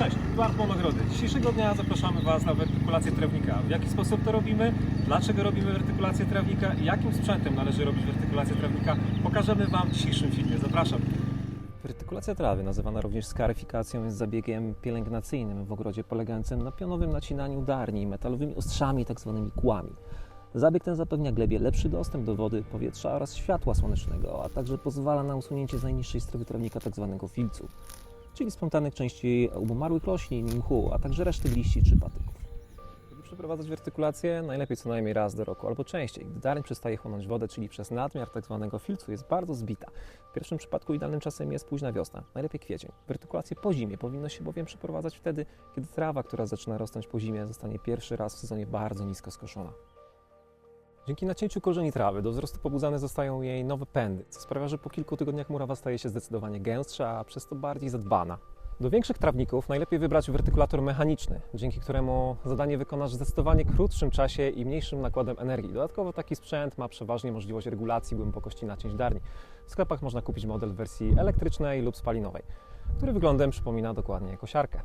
Cześć, tu Artmon Ogrody. Dzisiejszego dnia zapraszamy Was na wertykulację trawnika. W jaki sposób to robimy, dlaczego robimy wertykulację trawnika i jakim sprzętem należy robić wertykulację trawnika, pokażemy Wam w dzisiejszym filmie. Zapraszam. Wertykulacja trawy, nazywana również skaryfikacją, jest zabiegiem pielęgnacyjnym w ogrodzie polegającym na pionowym nacinaniu darni metalowymi ostrzami, tzw. kłami. Zabieg ten zapewnia glebie lepszy dostęp do wody, powietrza oraz światła słonecznego, a także pozwala na usunięcie z najniższej strefy trawnika tzw. filcu, czyli spontannych części umarłych roślin, mchu, a także reszty liści czy patyków. Żeby przeprowadzać wertykulację, najlepiej co najmniej raz do roku albo częściej, gdy darń przestaje chłonąć wodę, czyli przez nadmiar tzw. filcu jest bardzo zbita. W pierwszym przypadku idealnym czasem jest późna wiosna, najlepiej kwiecień. Wertykulację po zimie powinno się bowiem przeprowadzać wtedy, kiedy trawa, która zaczyna rosnąć po zimie, zostanie pierwszy raz w sezonie bardzo nisko skoszona. Dzięki nacięciu korzeni trawy do wzrostu pobudzane zostają jej nowe pędy, co sprawia, że po kilku tygodniach murawa staje się zdecydowanie gęstsza, a przez to bardziej zadbana. Do większych trawników najlepiej wybrać wertykulator mechaniczny, dzięki któremu zadanie wykonasz w zdecydowanie krótszym czasie i mniejszym nakładem energii. Dodatkowo taki sprzęt ma przeważnie możliwość regulacji głębokości nacięć darni. W sklepach można kupić model w wersji elektrycznej lub spalinowej, który wyglądem przypomina dokładnie kosiarkę.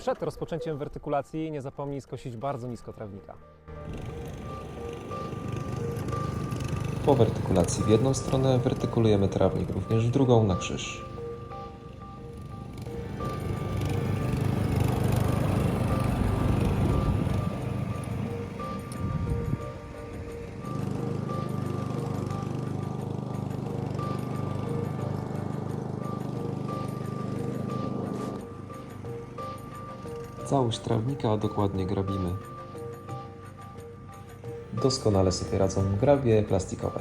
Przed rozpoczęciem wertykulacji nie zapomnij skosić bardzo nisko trawnika. Po wertykulacji w jedną stronę wertykulujemy trawnik również w drugą na krzyż. Całość trawnika dokładnie grabimy. Doskonale sobie radzą grabie plastikowe.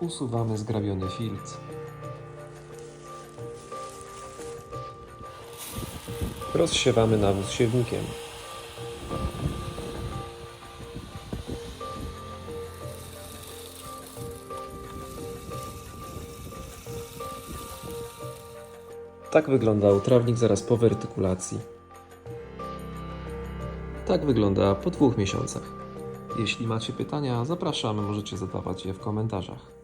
Usuwamy zgrabiony filc. Rozsiewamy nawóz siewnikiem. Tak wyglądał trawnik zaraz po wertykulacji. Tak wygląda po dwóch miesiącach. Jeśli macie pytania, zapraszamy, możecie zadawać je w komentarzach.